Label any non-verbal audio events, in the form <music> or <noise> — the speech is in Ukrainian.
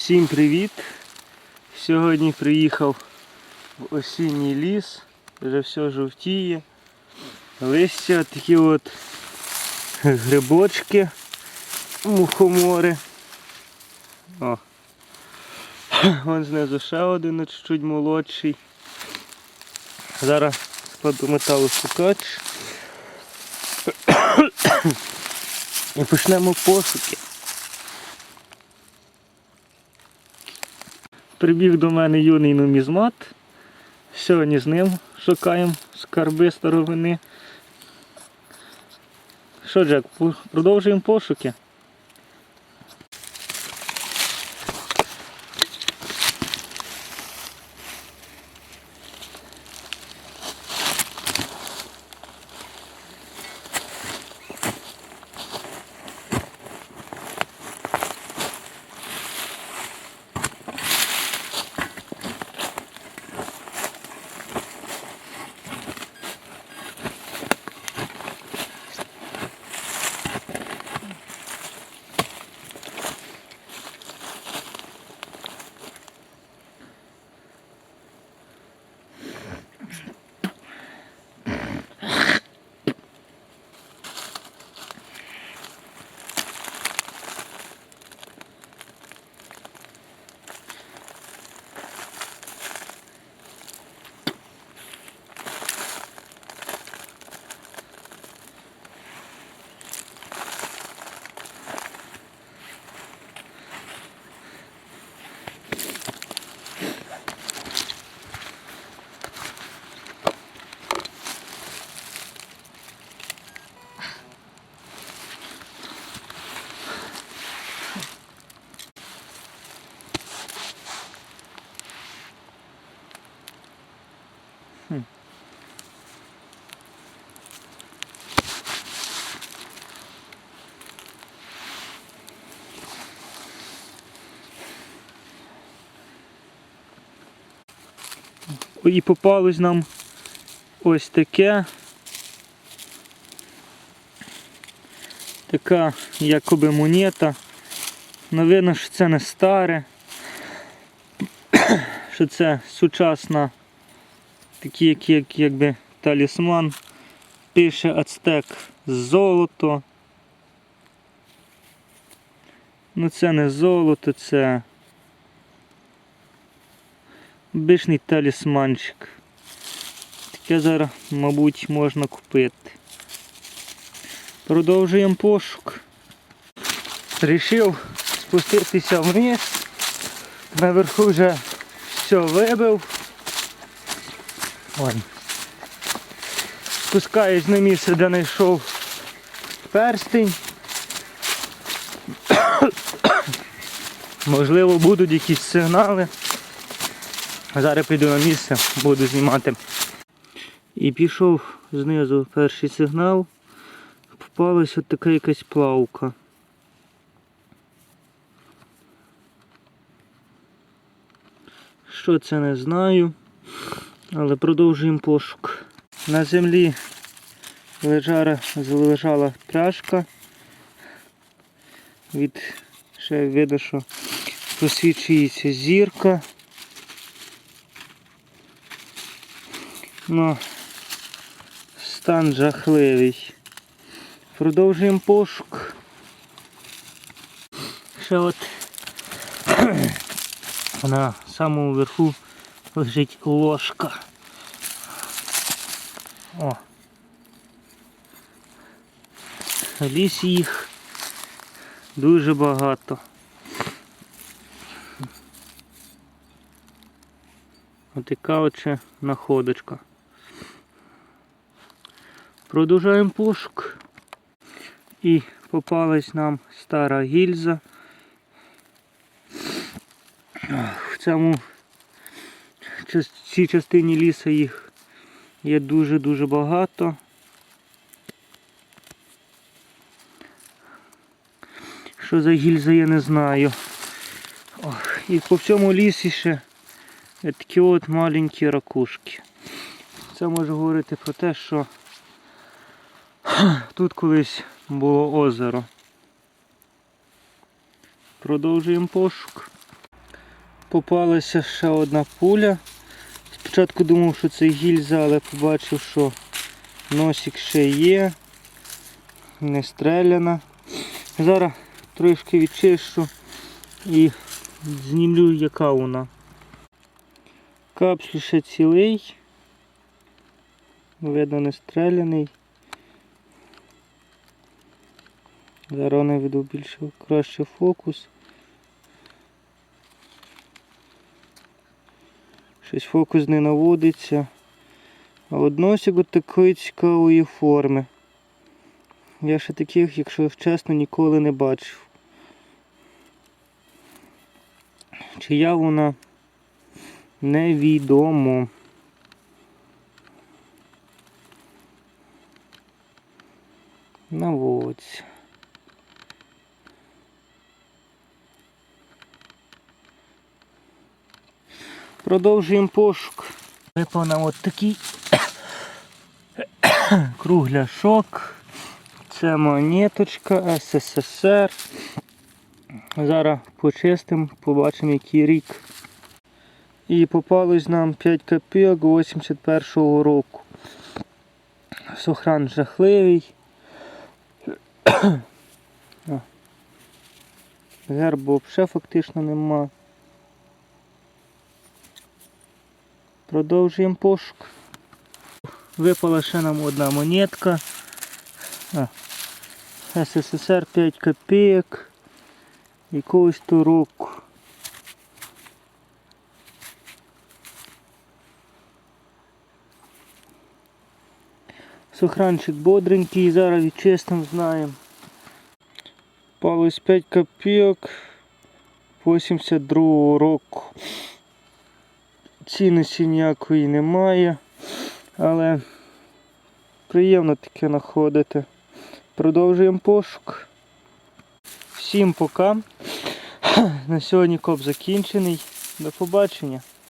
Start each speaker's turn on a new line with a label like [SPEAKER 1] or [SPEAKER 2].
[SPEAKER 1] Всім привіт! Сьогодні приїхав в осінній ліс, вже все жовтіє. Листя такі от грибочки, мухомори. О. Вон знизу ще один чуть молодший. Зараз складу металошукач. <coughs> І почнемо пошуки. Прибіг до мене юний нумізмат. Сьогодні з ним шукаємо скарби старовини. Що, Джек, продовжуємо пошуки. І попалось нам ось таке. Така якоби монета. Ну, видно, що це не старе. <clears throat> Що це сучасна, такий як, як, якби талісман. Пише ацтек золото. Ну це не золото, це Обичний талісманчик. Таке зараз, мабуть, можна купити. Продовжуємо пошук. Рішив спуститися вниз. Наверху вже все вибив. Ой. Спускаюсь на місце, де знайшов перстень. Можливо, будуть якісь сигнали. Зараз піду на місце, буду знімати. І пішов знизу перший сигнал. Попалась от така якась плавка. Що це не знаю, але продовжуємо пошук. На землі лежала, лежала пляшка. Від ще видно, що просвічується зірка. Ну, стан жахливий. Продовжуємо пошук. Ще от <clears throat> на самому верху лежить ложка. О. В лісі їх дуже багато. Отака от ще находочка. Продовжуємо пошук. І попалась нам стара гільза. В цьому цій частині лісу їх є дуже-дуже багато. Що за гільза, я не знаю. Ох, і по всьому лісі ще такі от маленькі ракушки. Це може говорити про те, що <clears throat> Тут колись було озеро. Продовжуємо пошук. попалася ще одна пуля. Спочатку думав, що це гільза, але побачив, що носик ще є. Не стреляна. Зараз трошки відчищу і знімлю, яка вона. Капсуль ще цілий. Видно, не стреляний. Зараз не веду більше краще фокус. Щось фокус не наводиться. А от носик от такої цікавої форми. Я ще таких, якщо чесно, ніколи не бачив. Чия вона невідомо. Наводься. Продовжуємо пошук. Випав нам от такий <coughs> кругляшок. Це монеточка СССР. Зараз почистимо, побачимо який рік. І попалось нам 5 копійок 81-го року. Сохран жахливий. <coughs> Гербу взагалі фактично нема. Продовжуємо пошук. Випала ще нам одна монетка. А. СССР 5 копійок. Якогось то року. Сохранчик бодренький, зараз відчистимо, знаємо. Палось 5 копійок 82 року. Цінності ніякої немає, але приємно таке знаходити. Продовжуємо пошук. Всім пока. <clears throat> На сьогодні коп закінчений. До побачення.